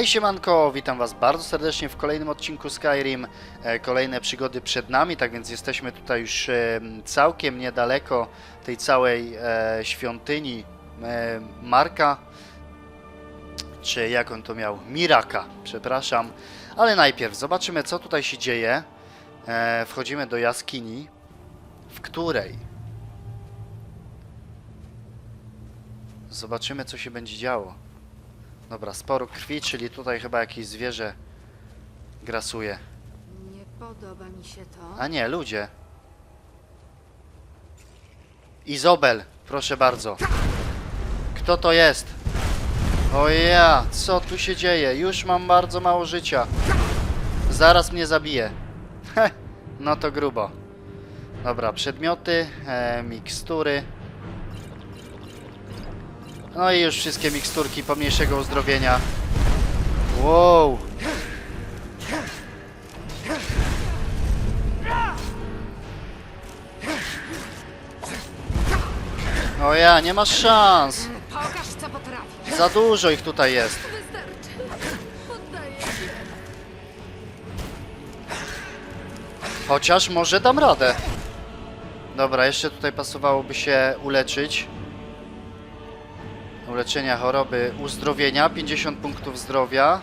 Hej siemanko, witam was bardzo serdecznie w kolejnym odcinku Skyrim. E, Kolejne przygody przed nami, tak więc jesteśmy tutaj już e, całkiem niedaleko tej całej e, świątyni Marka. Czy jak on to miał? Miraka, przepraszam. Ale najpierw zobaczymy co tutaj się dzieje. Wchodzimy do jaskini, w której zobaczymy co się będzie działo. Dobra, sporo krwi, czyli tutaj chyba jakieś zwierzę grasuje. Nie podoba mi się to. A nie, ludzie. Izobel, proszę bardzo. Kto to jest? O ja, co tu się dzieje? Już mam bardzo mało życia. Zaraz mnie zabije. No to grubo. Dobra, przedmioty, e, mikstury. No i już wszystkie miksturki pomniejszego uzdrowienia. Wow. O ja, nie masz szans. Pokaż, co potrafisz. Za dużo ich tutaj jest. Chociaż może dam radę. Dobra, jeszcze tutaj pasowałoby się uleczyć. Uleczenia choroby, uzdrowienia, 50 punktów zdrowia.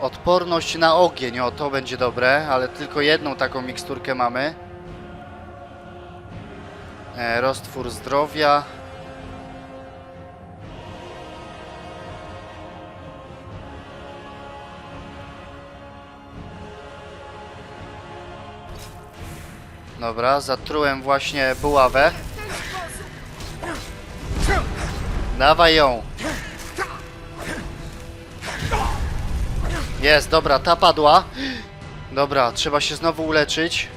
Odporność na ogień, o to będzie dobre, ale tylko jedną taką miksturkę mamy. E, roztwór zdrowia. Dobra, zatrułem właśnie buławę. Dawaj ją. Jest, dobra, ta padła. Dobra, trzeba się znowu uleczyć.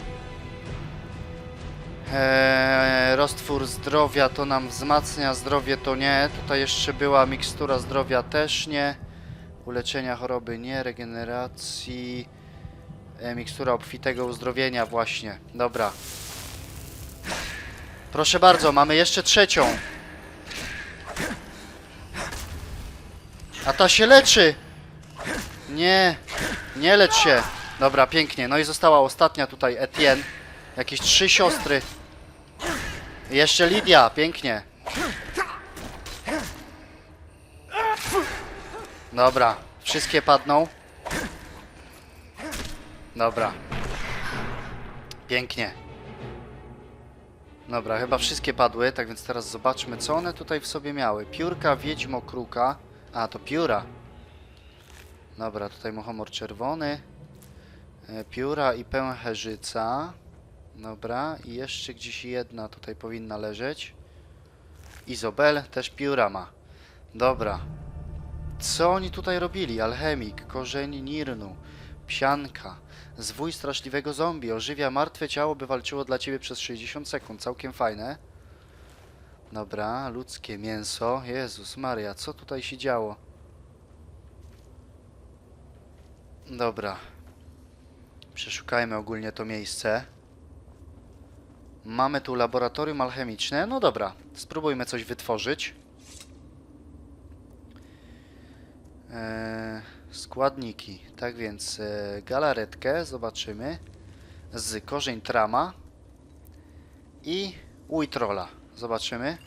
Eee, roztwór zdrowia to nam wzmacnia, zdrowie to nie. Tutaj jeszcze była mikstura zdrowia też nie. Uleczenia choroby nie, regeneracji. E, mikstura obfitego uzdrowienia właśnie. Dobra. Proszę bardzo, mamy jeszcze trzecią. A ta się leczy! Nie, nie lecz się. Dobra, pięknie. No i została ostatnia tutaj Etienne. Jakieś trzy siostry. Jeszcze Lidia, pięknie. Dobra, wszystkie padną. Dobra. Pięknie. Dobra, chyba wszystkie padły, tak więc teraz zobaczmy, co one tutaj w sobie miały. Piórka, wiedźmo, kruka. A, to pióra. Dobra, tutaj muchomor czerwony. E, Pióra i pęcherzyca. Dobra, i jeszcze gdzieś jedna tutaj powinna leżeć. Izobel też pióra ma. Dobra. Co oni tutaj robili? Alchemik, korzeń nirnu, psianka, zwój straszliwego zombie, ożywia martwe ciało, by walczyło dla ciebie przez 60 sekund. Całkiem fajne. Dobra, ludzkie mięso. Jezus Maria, co tutaj się działo? Dobra. Przeszukajmy ogólnie to miejsce. Mamy tu laboratorium alchemiczne. No dobra, spróbujmy coś wytworzyć. Eee, składniki. Tak więc e, galaretkę zobaczymy z korzeń trama i ujtrola. Zobaczymy.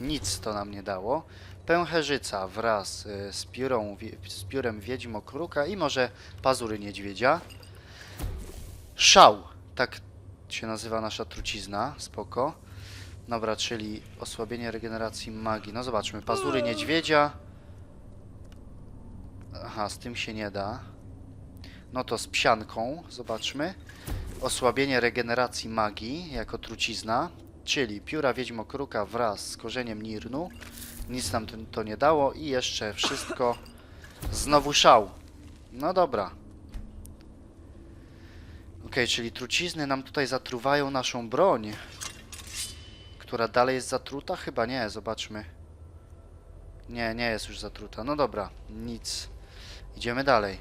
Nic to nam nie dało. Pęcherzyca wraz e, z, piórą, z piórem wiedźmo kruka i może pazury niedźwiedzia. Szał. Tak się nazywa nasza trucizna. Spoko. Dobra, czyli osłabienie regeneracji magii. No zobaczmy. Pazury niedźwiedzia. Aha, z tym się nie da. No to z psianką, zobaczmy. Osłabienie regeneracji magii jako trucizna, czyli pióra wiedźmokruka wraz z korzeniem nirnu. Nic nam to- nie dało i jeszcze wszystko znowu szał. No dobra. Ok, czyli trucizny nam tutaj zatruwają naszą broń. Która dalej jest zatruta? Chyba nie, zobaczmy. Nie, nie jest już zatruta. No dobra, nic. Idziemy dalej.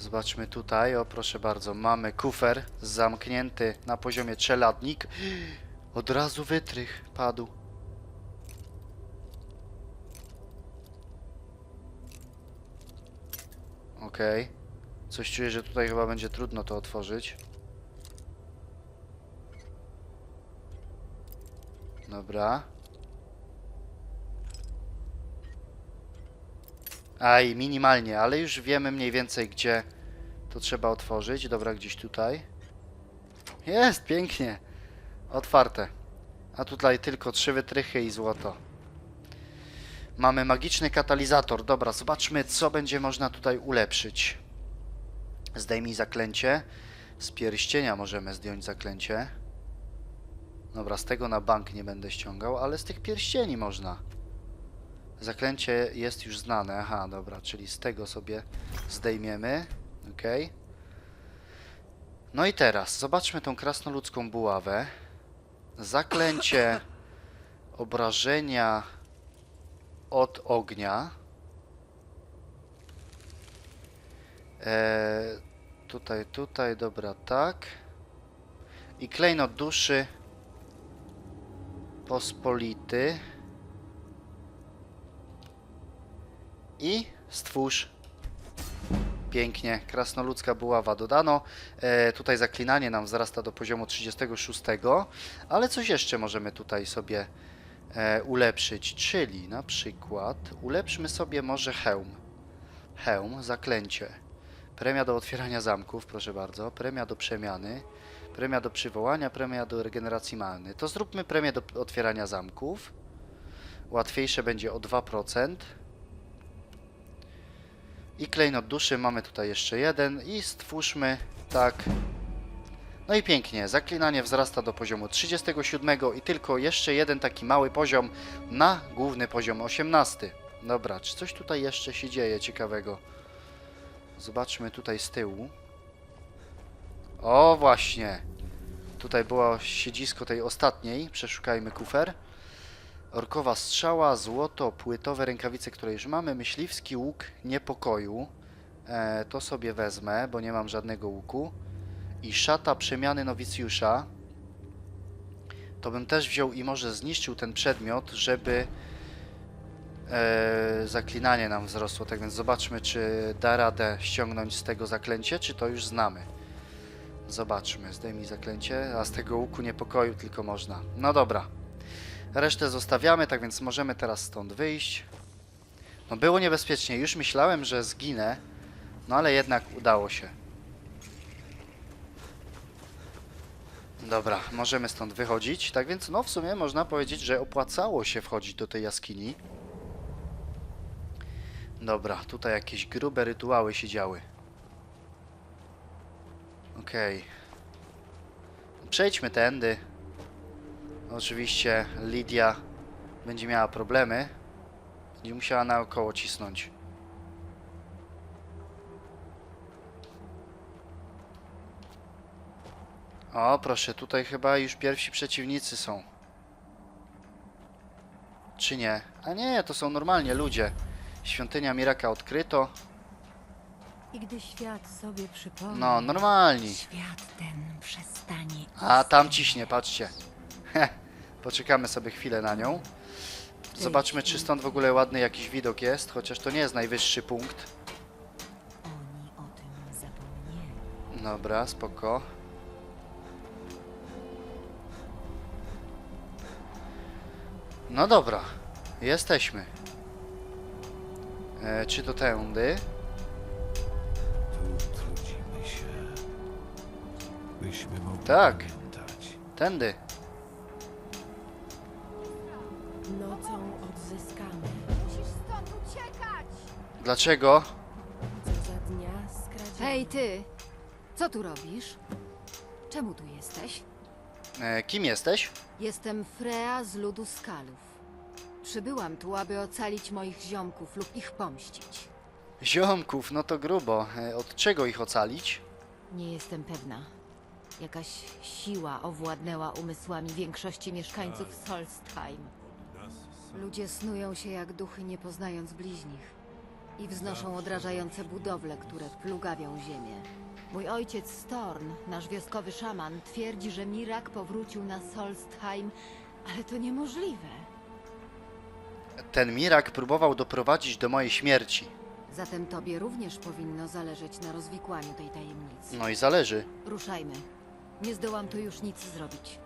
Zobaczmy tutaj, o proszę bardzo, mamy kufer zamknięty na poziomie czeladnik. Od razu wytrych padł. Okej. Okay. Coś czuję, że tutaj chyba będzie trudno to otworzyć. Dobra. Aj, minimalnie, ale już wiemy mniej więcej, gdzie to trzeba otworzyć. Dobra, gdzieś tutaj. Jest, pięknie. Otwarte. A tutaj tylko trzy wytrychy i złoto. Mamy magiczny katalizator. Dobra, zobaczmy, co będzie można tutaj ulepszyć. Zdejmij zaklęcie. Z pierścienia możemy zdjąć zaklęcie. Dobra, z tego na bank nie będę ściągał, ale z tych pierścieni można. Zaklęcie jest już znane. Aha, dobra, czyli z tego sobie zdejmiemy. Ok. No i teraz zobaczmy tą krasnoludzką buławę. Zaklęcie obrażenia od ognia. E, tutaj, tutaj, dobra, tak. I klejnot duszy pospolity. I stwórz. Pięknie, krasnoludzka buława dodano. E, tutaj zaklinanie nam wzrasta do poziomu 36, ale coś jeszcze możemy tutaj sobie e, ulepszyć, czyli na przykład ulepszmy sobie może hełm. Hełm, zaklęcie. Premia do otwierania zamków, proszę bardzo. Premia do przemiany. Premia do przywołania, premia do regeneracji many. To zróbmy premię do otwierania zamków. Łatwiejsze będzie o 2%. I klejnot duszy mamy tutaj jeszcze jeden. I stwórzmy tak. No i pięknie. Zaklinanie wzrasta do poziomu 37 i tylko jeszcze jeden taki mały poziom na główny poziom 18. Dobra, czy coś tutaj jeszcze się dzieje ciekawego? Zobaczmy tutaj z tyłu. O, właśnie. Tutaj było siedzisko tej ostatniej. Przeszukajmy kufer. Orkowa strzała, złoto, płytowe rękawice, które już mamy, myśliwski łuk niepokoju. E, to sobie wezmę, bo nie mam żadnego łuku. I szata przemiany nowicjusza. To bym też wziął i może zniszczył ten przedmiot, żeby e, zaklinanie nam wzrosło. Tak więc zobaczmy, czy da radę ściągnąć z tego zaklęcie, czy to już znamy. Zobaczmy, zdejmij zaklęcie, a z tego łuku niepokoju tylko można. No dobra. Resztę zostawiamy, tak więc możemy teraz stąd wyjść. No było niebezpiecznie, już myślałem, że zginę, no ale jednak udało się. Dobra, możemy stąd wychodzić, tak więc no w sumie można powiedzieć, że opłacało się wchodzić do tej jaskini. Dobra, tutaj jakieś grube rytuały się działy. Okej. Przejdźmy tędy. Oczywiście Lidia będzie miała problemy. Będzie musiała naokoło cisnąć. O, proszę, tutaj chyba już pierwsi przeciwnicy są. Czy nie? A nie, to są normalnie ludzie. Świątynia Miraka odkryto. I gdy świat sobie przypomni, No, normalni. świat ten przestanie A tam ciśnie, patrzcie. Heh, Poczekamy sobie chwilę na nią. Zobaczmy, czy stąd w ogóle ładny jakiś widok jest, chociaż to nie jest najwyższy punkt. Oni o tym zapomnieli. Dobra, spoko. No dobra, jesteśmy. E, czy to tędy? Tu trudzimy się, byśmy mogli Tak. pamiętać. Tędy. Dlaczego? Hej, ty! Co tu robisz? Czemu tu jesteś? E, kim jesteś? Jestem Frea z ludu Skalów. Przybyłam tu, aby ocalić moich ziomków lub ich pomścić. Ziomków, no to grubo. E, od czego ich ocalić? Nie jestem pewna. Jakaś siła owładnęła umysłami większości mieszkańców Solstheim. Ludzie snują się jak duchy, nie poznając bliźnich. I wznoszą odrażające budowle, które plugawią ziemię. Mój ojciec Storn, nasz wioskowy szaman, twierdzi, że Mirak powrócił na Solstheim, ale to niemożliwe. Ten Mirak próbował doprowadzić do mojej śmierci. Zatem tobie również powinno zależeć na rozwikłaniu tej tajemnicy. No i zależy. Ruszajmy. Nie zdołam tu już nic zrobić.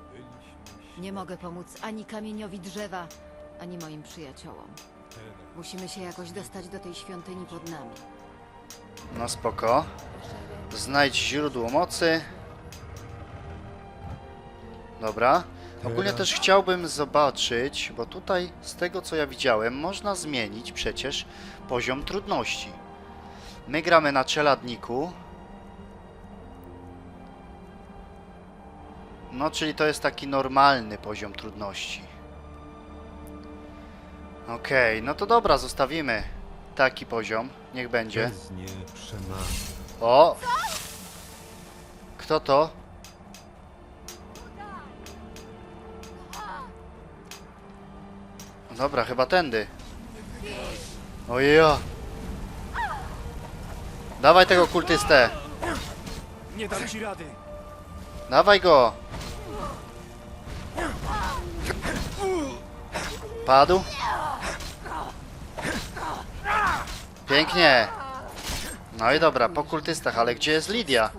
Nie mogę pomóc ani kamieniowi drzewa, ani moim przyjaciołom. Musimy się jakoś dostać do tej świątyni pod nami. No spoko. Znajdź źródło mocy. Dobra. Ogólnie też chciałbym zobaczyć, bo tutaj z tego co ja widziałem, można zmienić przecież poziom trudności. My gramy na czeladniku. No, czyli to jest taki normalny poziom trudności. Okej, no to dobra, zostawimy taki poziom. Niech będzie. Nie. O! Kto to? Dobra, chyba tędy. Ojo! Dawaj tego kultystę! Nie dam ci rady. Dawaj go! Padł? Pięknie! No i dobra, po kultystach, ale gdzie jest Lidia?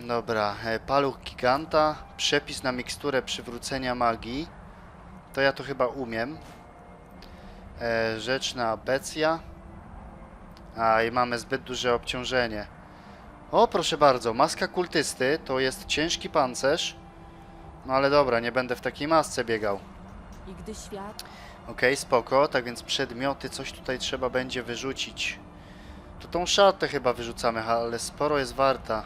Dobra, e, paluch giganta, przepis na miksturę przywrócenia magii. To ja to chyba umiem. Rzeczna abecja. A i mamy zbyt duże obciążenie. O, proszę bardzo, maska kultysty to jest ciężki pancerz. No ale dobra, nie będę w takiej masce biegał. I gdy świat Okej, spoko, tak więc przedmioty, coś tutaj trzeba będzie wyrzucić. To tą szatę chyba wyrzucamy, ale sporo jest warta.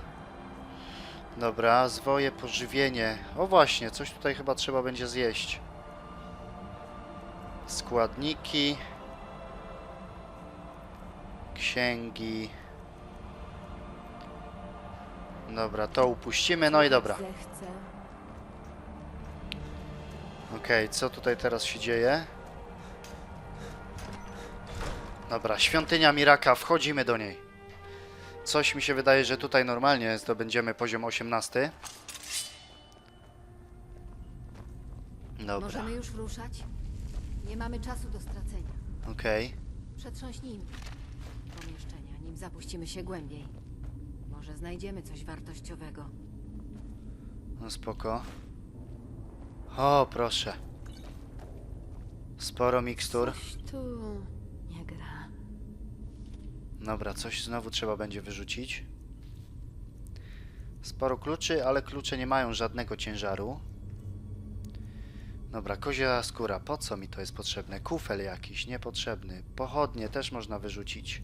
Dobra, zwoje, pożywienie. O właśnie, coś tutaj chyba trzeba będzie zjeść. Składniki. Księgi. Dobra, to upuścimy, no i dobra. Okej, co tutaj teraz się dzieje? Dobra, świątynia Miraka, wchodzimy do niej. Coś mi się wydaje, że tutaj normalnie zdobędziemy poziom 18. Dobra, Możemy już ruszać? Nie mamy czasu do stracenia. okej. Przetrząśnijmy pomieszczenia, nim zapuścimy się głębiej. Może znajdziemy coś wartościowego. No spoko. O, proszę. Sporo mikstur. Coś tu nie gra. Dobra, coś znowu trzeba będzie wyrzucić. Sporo kluczy, ale klucze nie mają żadnego ciężaru. Dobra, kozia skóra. Po co mi to jest potrzebne? Kufel jakiś, niepotrzebny. Pochodnie też można wyrzucić.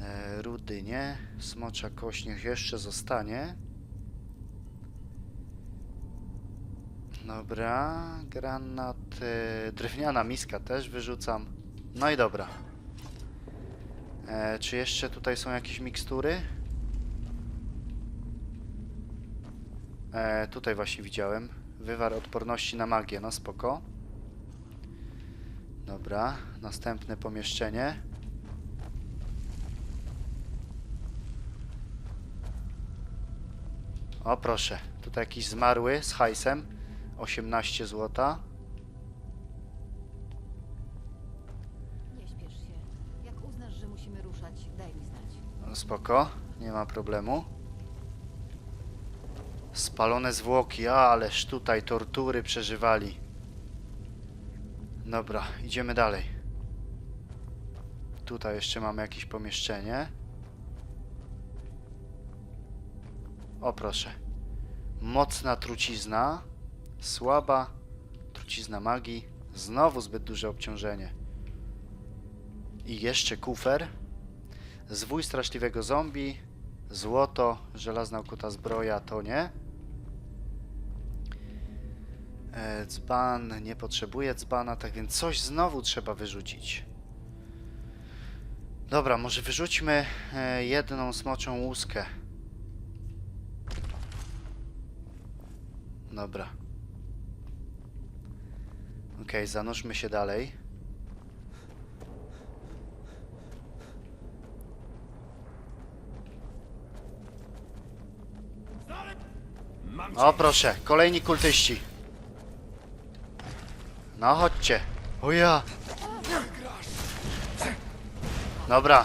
E, rudy nie. Smocza kość niech jeszcze zostanie. Dobra, granat. E, drewniana miska też wyrzucam. No i dobra. E, czy jeszcze tutaj są jakieś mikstury? E, tutaj właśnie widziałem. Wywar odporności na magię, no spoko. Dobra, następne pomieszczenie. O proszę, tutaj jakiś zmarły z hajsem. 18 złota. Spoko, nie ma problemu. Spalone zwłoki, ależ tutaj tortury przeżywali. Dobra, idziemy dalej. Tutaj jeszcze mamy jakieś pomieszczenie. O proszę. Mocna trucizna. Słaba. Trucizna magii. Znowu zbyt duże obciążenie. I jeszcze kufer. Zwój straszliwego zombie, złoto, żelazna okuta zbroja, to nie. E, dzban, nie potrzebuje dzbana, tak więc coś znowu trzeba wyrzucić. Dobra, może wyrzućmy e, jedną smoczą łuskę. Dobra. Okej, zanurzmy się dalej. Mam O proszę, kolejni kultyści. No chodźcie. O ja! Dobra.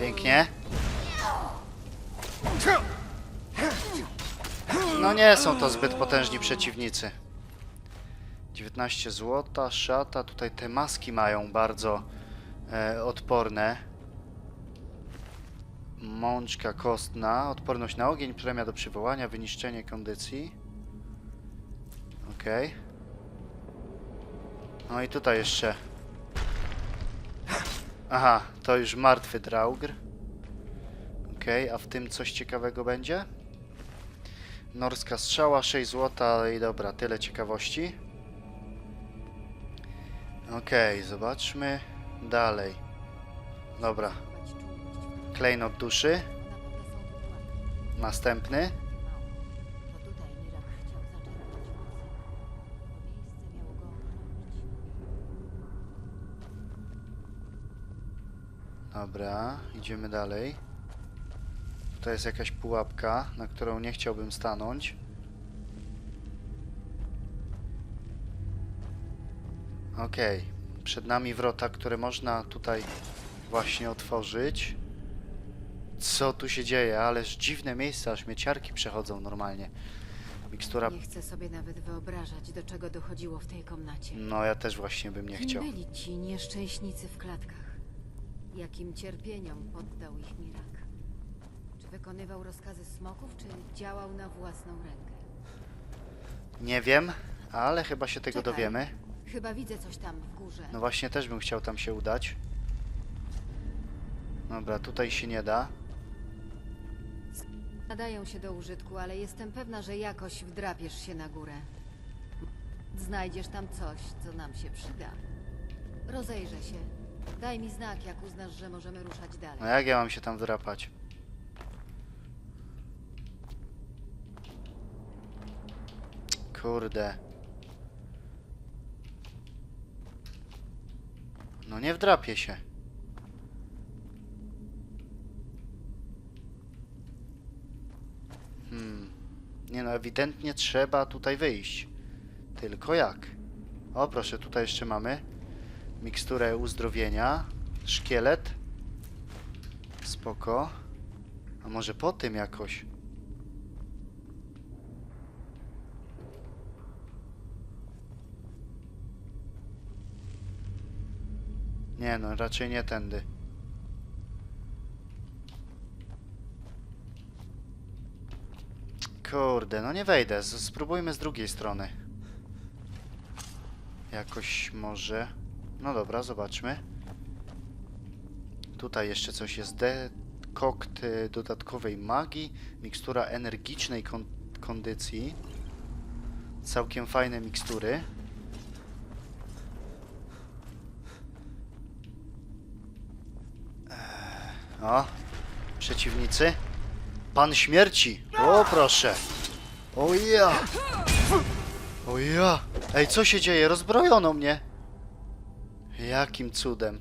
Pięknie. No nie są to zbyt potężni przeciwnicy. 19 złota, szata. Tutaj te maski mają bardzo e, odporne. Mączka kostna, odporność na ogień, premia do przywołania, wyniszczenie kondycji. Okej. No i tutaj jeszcze. Aha, to już martwy Draugr. Okej, a w tym coś ciekawego będzie? Norska strzała, 6 złota i dobra, tyle ciekawości. Okej, zobaczmy dalej. Dobra. Klejnot duszy. Następny. Dobra, idziemy dalej. Tutaj jest jakaś pułapka, na którą nie chciałbym stanąć. Okej, przed nami wrota, które można tutaj właśnie otworzyć. Co tu się dzieje? Ależ dziwne miejsca, aż mnie ciarki przechodzą normalnie. Mikstura... Nie chcę sobie nawet wyobrażać, do czego dochodziło w tej komnacie. No, ja też właśnie bym nie Kim chciał. byli ci nieszczęśnicy w klatkach? Jakim cierpieniom poddał ich Mirak? Czy wykonywał rozkazy smoków, czy działał na własną rękę? Nie wiem, ale chyba się tego Czekaj. dowiemy. Chyba widzę coś tam w górze. No właśnie, też bym chciał tam się udać. Dobra, tutaj się nie da. Nadają się do użytku, ale jestem pewna, że jakoś wdrapiesz się na górę. Znajdziesz tam coś, co nam się przyda. Rozejrzę się. Daj mi znak, jak uznasz, że możemy ruszać dalej. No jak ja mam się tam wdrapać? Kurde. No nie wdrapię się. Nie no, ewidentnie trzeba tutaj wyjść. Tylko jak? O, proszę, tutaj jeszcze mamy miksturę uzdrowienia, szkielet. Spoko. A może po tym jakoś? Nie no, raczej nie tędy. Kurde, no nie wejdę. Z- Spróbujmy z drugiej strony. Jakoś może. No dobra, zobaczmy. Tutaj jeszcze coś jest. Dekokt y, dodatkowej magii. Mikstura energicznej kon kondycji. Całkiem fajne mikstury. Eee, O, przeciwnicy. Pan śmierci. O, proszę. O ja. O ja. Ej, co się dzieje? Rozbrojono mnie. Jakim cudem.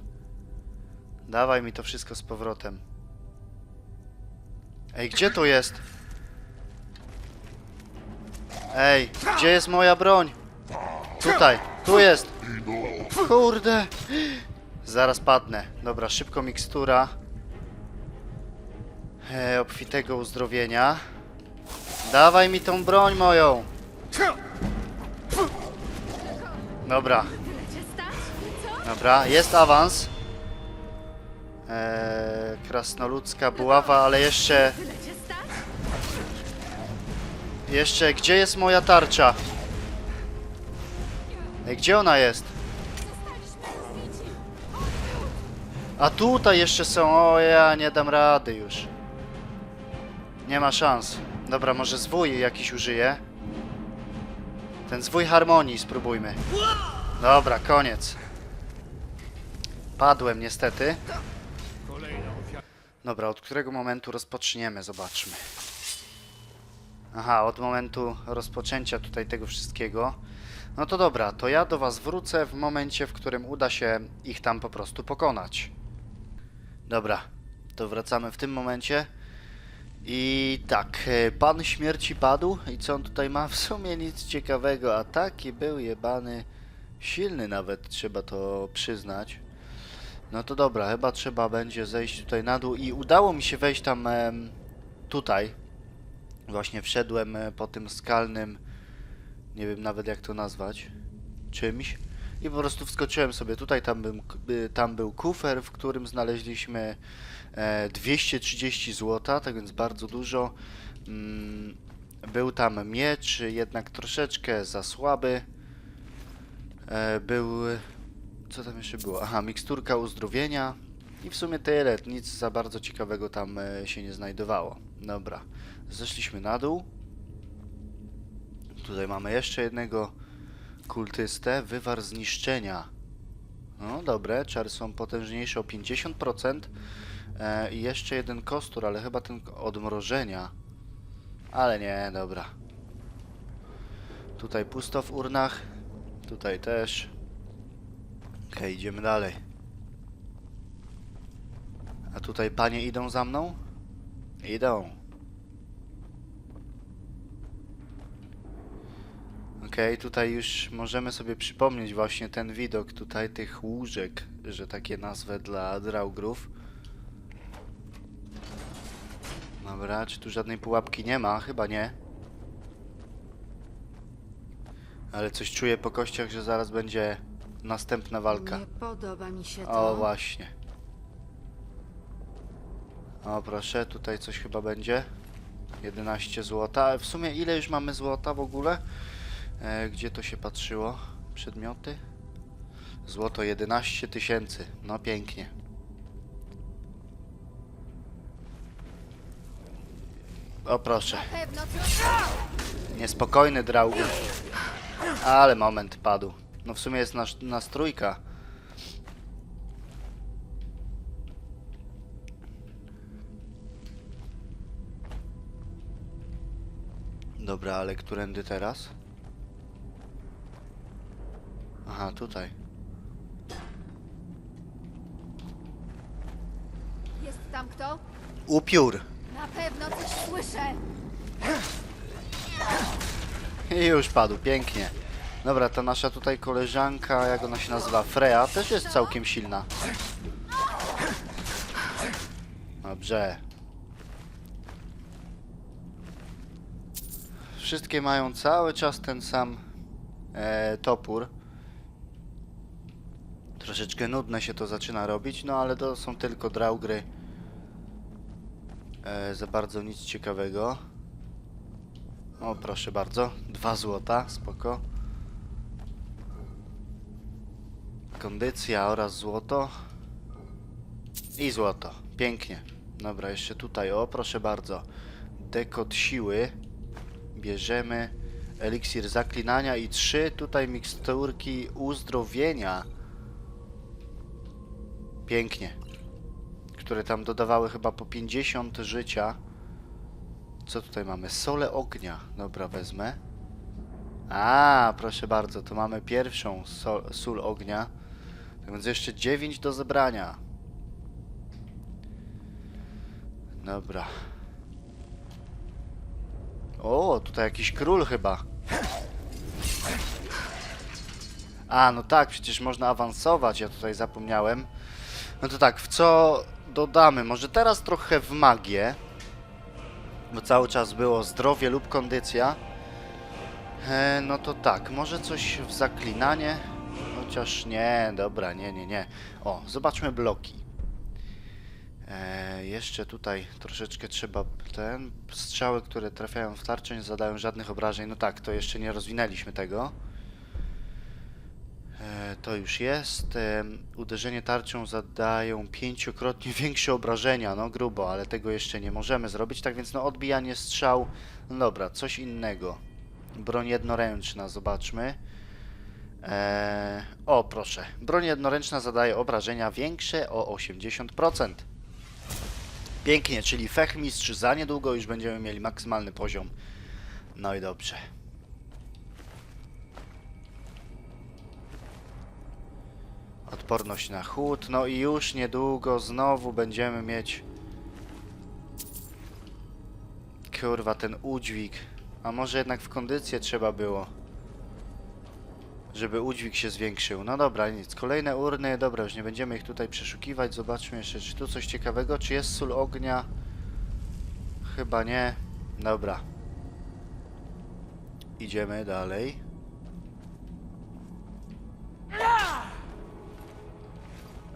Dawaj mi to wszystko z powrotem. Ej, gdzie to jest? Ej, gdzie jest moja broń? Tutaj, tu jest. Kurde. Zaraz padnę. Dobra, szybko mikstura. E, obfitego uzdrowienia. Dawaj mi tą broń moją. Dobra. Dobra, jest awans. Eee, krasnoludzka buława, ale jeszcze... Jeszcze, gdzie jest moja tarcza? Ej, gdzie ona jest? A tutaj jeszcze są, o ja nie dam rady już. Nie ma szans. Dobra, może zwój jakiś użyję. Ten zwój harmonii spróbujmy. Dobra, koniec. Padłem niestety. Dobra, od którego momentu rozpoczniemy? Zobaczmy. Aha, od momentu rozpoczęcia tutaj tego wszystkiego. No to dobra, to ja do Was wrócę w momencie, w którym uda się ich tam po prostu pokonać. Dobra, to wracamy w tym momencie I tak, e, pan śmierci padł i co on tutaj ma? W sumie nic ciekawego, a taki był jebany, silny nawet, trzeba to przyznać. No to dobra, chyba trzeba będzie zejść tutaj na dół i udało mi się wejść tam tutaj. Właśnie wszedłem e, po tym skalnym, nie wiem nawet jak to nazwać, czymś. I po prostu wskoczyłem sobie tutaj, tam, bym, y, tam był kufer, w którym znaleźliśmy 230 złota, tak więc bardzo dużo. Mm, Był tam miecz, jednak troszeczkę za słaby. E, Był... Co tam jeszcze było? Aha, miksturka uzdrowienia. I w sumie tyle, nic za bardzo ciekawego tam e, się nie znajdowało. Dobra, zeszliśmy na dół. Tutaj mamy jeszcze jednego kultystę, wywar zniszczenia. No dobre, czary są potężniejsze o 50%. E, I jeszcze jeden kostur, ale chyba ten odmrożenia. Ale nie, dobra. Tutaj pusto w urnach. Tutaj też. Okej, idziemy dalej. A tutaj panie idą za mną? Idą. Okej, tutaj już możemy sobie przypomnieć właśnie ten widok tutaj tych łóżek, że takie nazwę dla draugrów. Dobra, czy tu żadnej pułapki nie ma? Chyba nie. Ale coś czuję po kościach, że zaraz będzie następna walka. Nie podoba mi się O, to. właśnie. O, proszę, tutaj coś chyba będzie. 11 złota. W sumie ile już mamy złota w ogóle? E, gdzie to się patrzyło? Przedmioty? Złoto 11 tysięcy. No pięknie. O proszę. Niespokojny Draugu. Ale moment padł. No w sumie jest nasz, nas trójka. Dobra, ale którędy teraz? Aha, tutaj. Jest tam kto? Upiór. Na pewno coś słyszę. I już padł, pięknie. Dobra, ta nasza tutaj koleżanka, jak ona się nazywa? Freya, też jest całkiem silna. Dobrze. Wszystkie mają cały czas ten sam e, topór. Troszeczkę nudne się to zaczyna robić, no ale to są tylko draugry. E, za bardzo nic ciekawego. O, proszę bardzo. Dwa złota, spoko. Kondycja oraz złoto. I złoto. Pięknie. Dobra, jeszcze tutaj. O, proszę bardzo. Dekot siły. Bierzemy. Eliksir zaklinania i trzy tutaj miksturki uzdrowienia. Pięknie. Które tam dodawały chyba po 50 życia. Co tutaj mamy? Sole ognia. Dobra, wezmę. A, proszę bardzo, to mamy pierwszą sol, sól ognia. Tak więc jeszcze 9 do zebrania. Dobra. O, tutaj jakiś król chyba. A, no tak, przecież można awansować, ja tutaj zapomniałem. No to tak, w co dodamy? Może teraz trochę w magię bo cały czas było zdrowie lub kondycja. E, no to tak, może coś w zaklinanie? Chociaż nie, dobra, nie, nie, nie. O, zobaczmy bloki. E, jeszcze tutaj troszeczkę trzeba ten. Strzały, które trafiają w tarczę, nie zadają żadnych obrażeń. No tak, to jeszcze nie rozwinęliśmy tego. E, to już jest. E, uderzenie tarczą zadają pięciokrotnie większe obrażenia. No grubo, ale tego jeszcze nie możemy zrobić. Tak więc no odbijanie strzał. No dobra, coś innego. Broń jednoręczna, zobaczmy. E, o, proszę. Broń jednoręczna zadaje obrażenia większe o 80%. Pięknie, czyli fechmistrz za niedługo już będziemy mieli maksymalny poziom. No i dobrze. Odporność na chłód. No i już niedługo znowu będziemy mieć Kurwa, ten udźwig. A może jednak w kondycję trzeba było. Żeby udźwig się zwiększył. No dobra, nic. Kolejne urny. Dobra, już nie będziemy ich tutaj przeszukiwać. Zobaczmy jeszcze, czy tu coś ciekawego. Czy jest sól ognia? Chyba nie. Dobra. Idziemy dalej.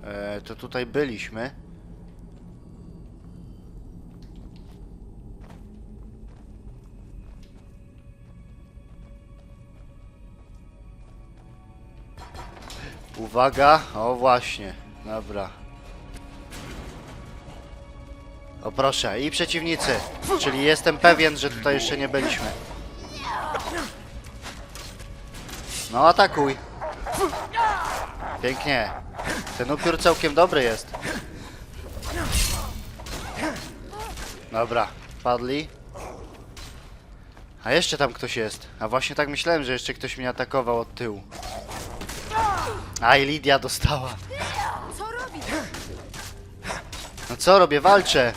E, to tutaj byliśmy. Uwaga, o właśnie, dobra. O proszę, i przeciwnicy, czyli jestem pewien, że tutaj jeszcze nie byliśmy. No atakuj. Pięknie. Ten upiór całkiem dobry jest. Dobra, padli. A jeszcze tam ktoś jest. A właśnie tak myślałem, że jeszcze ktoś mnie atakował od tyłu. A i Lidia dostała. No co robię? Walczę.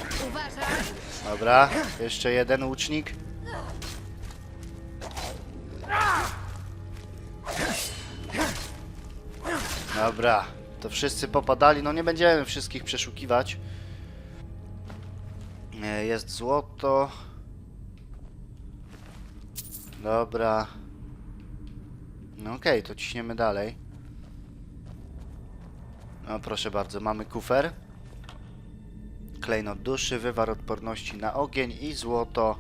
Dobra, jeszcze jeden łucznik. Dobra, to wszyscy popadali. No nie będziemy wszystkich przeszukiwać. E, Jest złoto. Dobra. No okej, to ciśniemy dalej. No proszę bardzo, mamy kufer. Klejnot duszy, wywar odporności na ogień i złoto.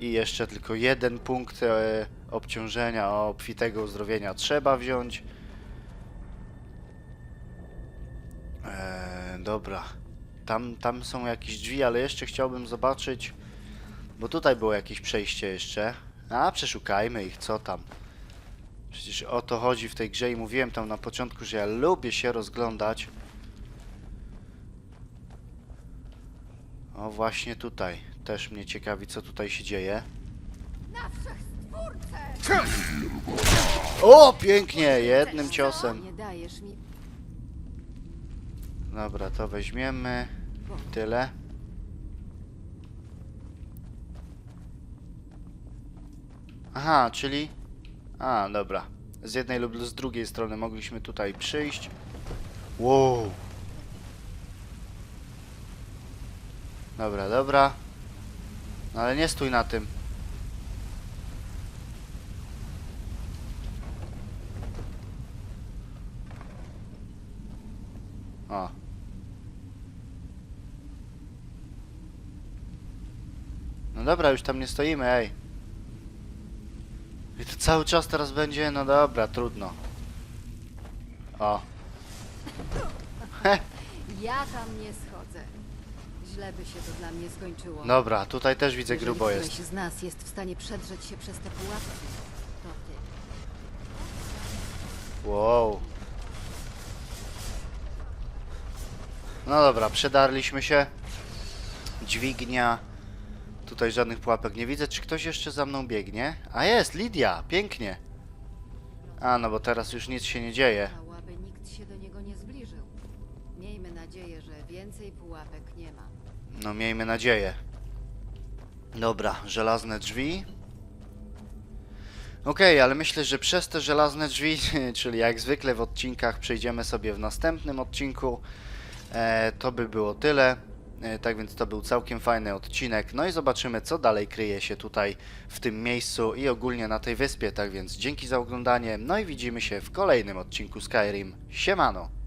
I jeszcze tylko jeden punkt e, obciążenia obfitego uzdrowienia trzeba wziąć. E, dobra. Tam, tam są jakieś drzwi, ale jeszcze chciałbym zobaczyć, bo tutaj było jakieś przejście jeszcze. A, przeszukajmy ich, co tam. Przecież o to chodzi w tej grze i mówiłem tam na początku, że ja lubię się rozglądać. O, właśnie tutaj. Też mnie ciekawi, co tutaj się dzieje. O, pięknie! Jednym ciosem. Nie dajesz mi... Dobra, to weźmiemy. Tyle. Aha, czyli... A, dobra. Z jednej lub z drugiej strony mogliśmy tutaj przyjść. Wow. Dobra, dobra. No ale nie stój na tym. O. No dobra, już tam nie stoimy, ej. I to cały czas teraz będzie? No dobra, trudno. O. Ja tam nie schodzę. Źle by się to dla mnie skończyło. Dobra, tutaj też widzę Jeżeli grubo któryś jest. z nas jest w stanie przedrzeć się przez te pułapki, to ty. Wow. No dobra, przedarliśmy się. Dźwignia. Tutaj żadnych pułapek nie widzę. Czy ktoś jeszcze za mną biegnie? A jest, Lidia, pięknie. A, no bo teraz już nic się nie dzieje. Aby nikt się do niego nie zbliżył. Miejmy nadzieję, że więcej pułapek nie ma. No miejmy nadzieję. Dobra, żelazne drzwi. Okej, ale myślę, że przez te żelazne drzwi, czyli jak zwykle w odcinkach, przejdziemy sobie w następnym odcinku. E, to by było tyle. E, tak więc to był całkiem fajny odcinek. No i zobaczymy, co dalej kryje się tutaj w tym miejscu i ogólnie na tej wyspie. Tak więc dzięki za oglądanie. No i widzimy się w kolejnym odcinku Skyrim. Siemano!